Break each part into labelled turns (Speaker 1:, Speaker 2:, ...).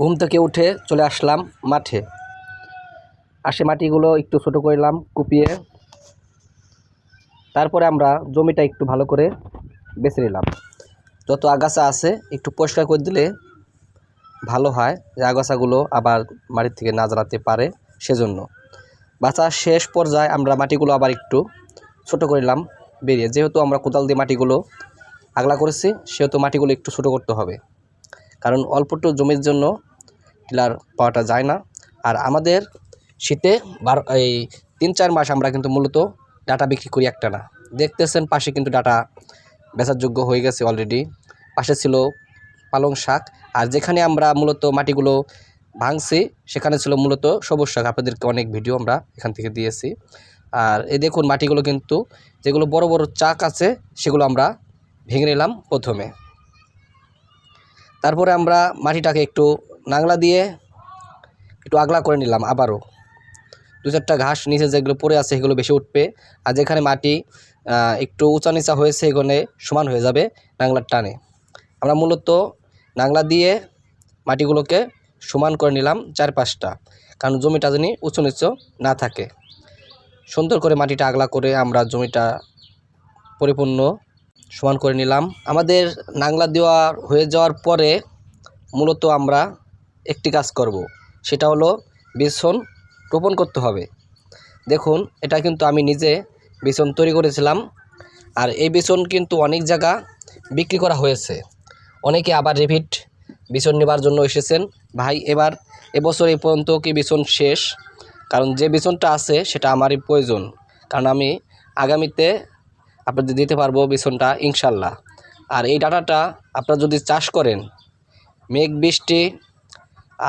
Speaker 1: ঘুম থেকে উঠে চলে আসলাম মাঠে। আসে মাটিগুলো একটু ছোটো করলাম কুপিয়ে। তারপরে আমরা জমিটা একটু ভালো করে বেছে নিলাম। যত আগাছা আছে, একটু পরিষ্কার করে দিলে ভালো হয় যে আগাছাগুলো আবার মাটির থেকে না জ্বালাতে পারে সেজন্য। বাঁচা শেষ পর্যায়ে আমরা মাটিগুলো আবার একটু ছোটো করলাম বেরিয়ে। যেহেতু আমরা কোদাল দিয়ে মাটিগুলো আগলা করেছি, সেহেতু মাটিগুলো একটু ছোটো করতে হবে। কারণ অল্পটু জমির জন্য টিলার পাওয়াটা যায় না। আর আমাদের শীতে বারো এই তিন চার মাস আমরা কিন্তু মূলত ডাটা বিক্রি করি একটা না। দেখতেছেন পাশে কিন্তু ডাটা বেচার যোগ্য হয়ে গেছে অলরেডি পাশে ছিল পালং শাক। আর যেখানে আমরা মূলত মাটিগুলো ভাঙছি, সেখানে ছিল মূলত সবুজ শাক। আপনাদেরকে অনেক ভিডিও আমরা এখান থেকে দিয়েছি। আর এই দেখুন মাটিগুলো কিন্তু যেগুলো বড় বড় চাক আছে, সেগুলো আমরা ভেঙে নিলাম প্রথমে। তারপরে আমরা মাটিটাকে একটু নাংলা দিয়ে একটু আগলা করে নিলাম আবারও। দু চারটা ঘাস নিচে যেগুলো পড়ে আছে সেগুলো বেশি উঠবে। আর যেখানে মাটি একটু উঁচা নিচা হয়েছে এখানে সমান হয়ে যাবে নাংলার টানে। আমরা মূলত নাংলা দিয়ে মাটিগুলোকে সমান করে নিলাম চার পাঁচটা কারণ জমিটা যেন উঁচু নিচু না থাকে। সুন্দর করে মাটিটা আগলা করে আমরা জমিটা পরিপূর্ণ সমান করে নিলাম। আমাদের নাংলা দেওয়া হয়ে যাওয়ার পরে মূলত আমরা একটি কাজ করব। সেটা হলো বিছন রোপণ করতে হবে। দেখুন, এটা কিন্তু আমি নিজে বিছন তৈরি করেছিলাম, আর এই বিছন কিন্তু অনেক জায়গা বিক্রি করা হয়েছে। অনেকে আবার রিপিট বিছন নেবার জন্য এসেছেন। ভাই, এবার এবছর এই পর্যন্ত কি বিছন শেষ? কারণ যে বিছনটা আছে, সেটা আমারই প্রয়োজন। কারণ আমি আগামীতে আপনাদের দিতে পারব বিছনটা, ইনশাল্লাহ। আর এই ডাটাটা আপনারা যদি চাষ করেন, মেঘ, বৃষ্টি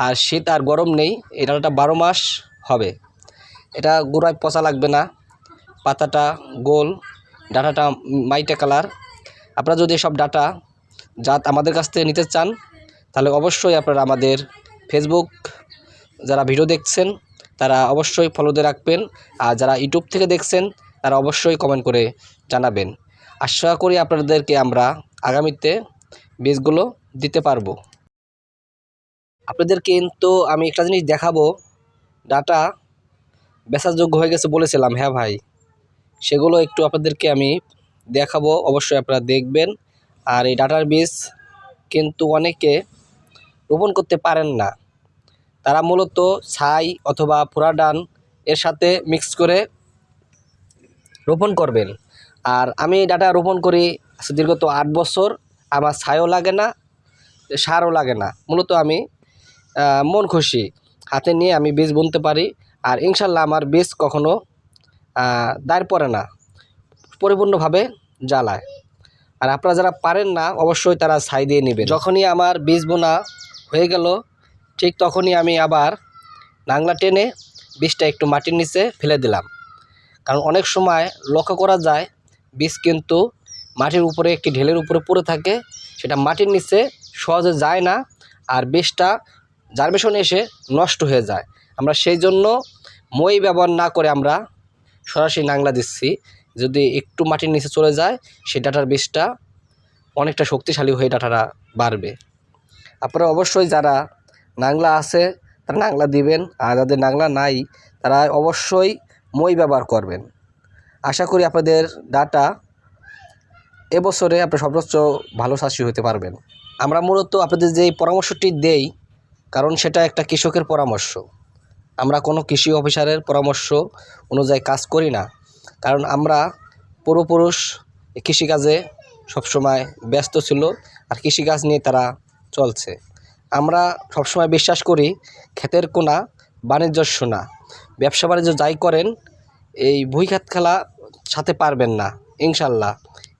Speaker 1: আর শীত আর গরম নেই, এই ডাটাটা বারো মাস হবে। এটা গোড়ায় পচা লাগবে না, পাতাটা গোল, ডাটাটা মাইটে কালার। আপনারা যদি সব ডাটা জাত আমাদের কাছ থেকে নিতে চান, তাহলে অবশ্যই আপনারা আমাদের ফেসবুক যারা ভিডিও দেখছেন, তারা অবশ্যই ফলো দিয়ে রাখবেন। আর যারা ইউটিউব থেকে দেখছেন, তারা অবশ্যই কমেন্ট করে জানাবেন। আশা করি আপনাদেরকে আমরা আগামীতে বীজগুলো দিতে পারব। আপনাদের কিন্তু আমি একটা জিনিস দেখাবো। ডাটা বেচার যোগ্য হয়ে গেছে বলেছিলাম হ্যাঁ ভাই। সেগুলো একটু আপনাদেরকে আমি দেখাবো, অবশ্যই আপনারা দেখবেন। আর এই ডাটার বীজ কিন্তু অনেকে রোপণ করতে পারেন না। তারা মূলত ছাই অথবা ফুরাডান এর সাথে মিক্স করে রোপণ করবেন। আর আমি ডাটা রোপণ করি দীর্ঘত আট বছর, আমার ছাইও লাগে না, সারও লাগে না। মূলত আমি মন খুশি, হাতে নিয়ে আমি বীজ বুনতে পারি আর ইনশাল্লাহ আমার বীজ কখনো দাঁড় পড়ে না, পরিপূর্ণভাবে জ্বালায়। আর আপনারা যারা পারেন না, অবশ্যই তারা ছাই দিয়ে নেবেন। যখনই আমার বীজ বোনা হয়ে গেল, ঠিক তখনই আমি আবার নাংলা টেনে বীজটা একটু মাটির নিচে ফেলে দিলাম। কারণ অনেক সময় লক্ষ্য করা যায় বীজ কিন্তু মাটির উপরে, একটি ঢেলের উপরে পড়ে থাকে। সেটা মাটির নিচে সহজে যায় না আর বীজটা জার্মেশনে এসে নষ্ট হয়ে যায়। আমরা সেই জন্য মই ব্যবহার না করে আমরা সরাসরি নাংলা দিচ্ছি। যদি একটু মাটির নিচে চলে যায়, সেই ডাটার বীজটা অনেকটা শক্তিশালী হয়ে ডাটাটা বাড়বে। আপনারা অবশ্যই যারা নাংলা আছে, তারা নাংলা দিবেন, আর যাদের নাংলা নাই, তারা অবশ্যই মই ব্যবহার করবেন। আশা করি আপনাদের ডাটা এবছরে আপনি সর্বোচ্চ ভালো চাষি হতে পারবেন। আমরা মূলত আপনাদের যে পরামর্শটি দেই, কারণ সেটা একটা কৃষকের পরামর্শ। আমরা কোনো কৃষি অফিসারের পরামর্শ অনুযায়ী কাজ করি না, কারণ আমরা পূর্বপুরুষ কৃষিকাজে সবসময় ব্যস্ত ছিল আর কৃষিকাজ নিয়ে তারা চলছে। আমরা সবসময় বিশ্বাস করি ক্ষেতের কোনা বাণিজ্য সোনা। ব্যবসা বাণিজ্য যাই করেন এই ভুইখাত খেলা সাথে পারবেন না, ইনশাল্লাহ।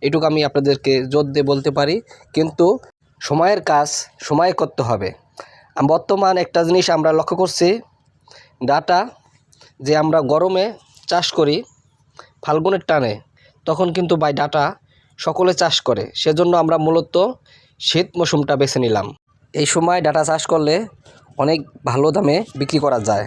Speaker 1: এটুকু আমি আপনাদেরকে জোর দিয়ে বলতে পারি, কিন্তু সময়ের কাজ, সময়ে করতে হবে। বর্তমান একটা জিনিস আমরা লক্ষ্য করছি, ডাটা যে আমরা গরমে চাষ করি, ফাল্গুনের টানে, তখন কিন্তু বাই ডাটা সকলে চাষ করে। সেজন্য আমরা মূলত শীত মৌসুমটা বেছে নিলাম। এই সময় ডাটা চাষ করলে অনেক ভালো দামে বিক্রি করা যায়।